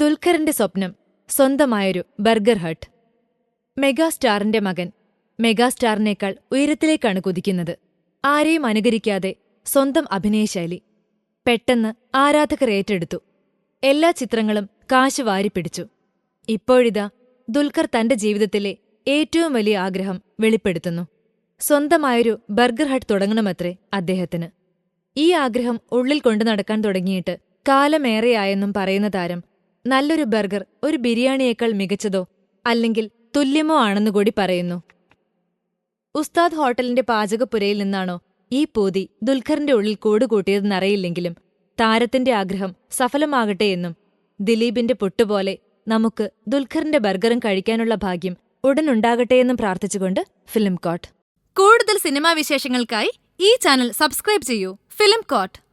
ദുൽഖറിന്റെ സ്വപ്നം സ്വന്തമായൊരു burger hut. മെഗാസ്റ്റാറിന്റെ മകൻ. മെഗാസ്റ്റാറിനേക്കാൾ ഉയരത്തിലേക്കാണ് കുതിക്കുന്നത്. ആരെയും അനുകരിക്കാതെ സ്വന്തം അഭിനയശൈലി പെട്ടെന്ന് ആരാധകർ ഏറ്റെടുത്തു. എല്ലാ ചിത്രങ്ങളും കാശ് വാരിപ്പിടിച്ചു ഇപ്പോഴിതാ ദുൽഖർ തന്റെ ജീവിതത്തിലെ ഏറ്റവും വലിയ ആഗ്രഹം വെളിപ്പെടുത്തുന്നു. സ്വന്തമായൊരു ബർഗർ ഹട്ട് തുടങ്ങണമത്രേ അദ്ദേഹത്തിന്. ഈ ആഗ്രഹം ഉള്ളിൽ കൊണ്ടു നടക്കാൻ തുടങ്ങിയിട്ട് കാലമേറെയായെന്നും പറയുന്ന താരം നല്ലൊരു ബർഗർ ഒരു ബിരിയാണിയേക്കാൾ മികച്ചതോ അല്ലെങ്കിൽ തുല്യമോ ആണെന്നു കൂടി പറയുന്നു. ഉസ്താദ് ഹോട്ടലിന്റെ പാചകപ്പുരയിൽ നിന്നാണോ ഈ പൂതി ദുൽഖറിന്റെ ഉള്ളിൽ കൂടുകൂട്ടിയതെന്നറിയില്ലെങ്കിലും താരത്തിന്റെ ആഗ്രഹം സഫലമാകട്ടെ എന്നും ദിലീപിന്റെ പുട്ടുപോലെ നമുക്ക് ദുൽഖറിന്റെ ബർഗറും കഴിക്കാനുള്ള ഭാഗ്യം ഉടനുണ്ടാകട്ടെയെന്നും പ്രാർത്ഥിച്ചുകൊണ്ട് ഫിലിം കോട്ട്. കൂടുതൽ സിനിമാ വിശേഷങ്ങൾക്കായി ഈ ചാനൽ സബ്സ്ക്രൈബ് ചെയ്യൂ. Film coat.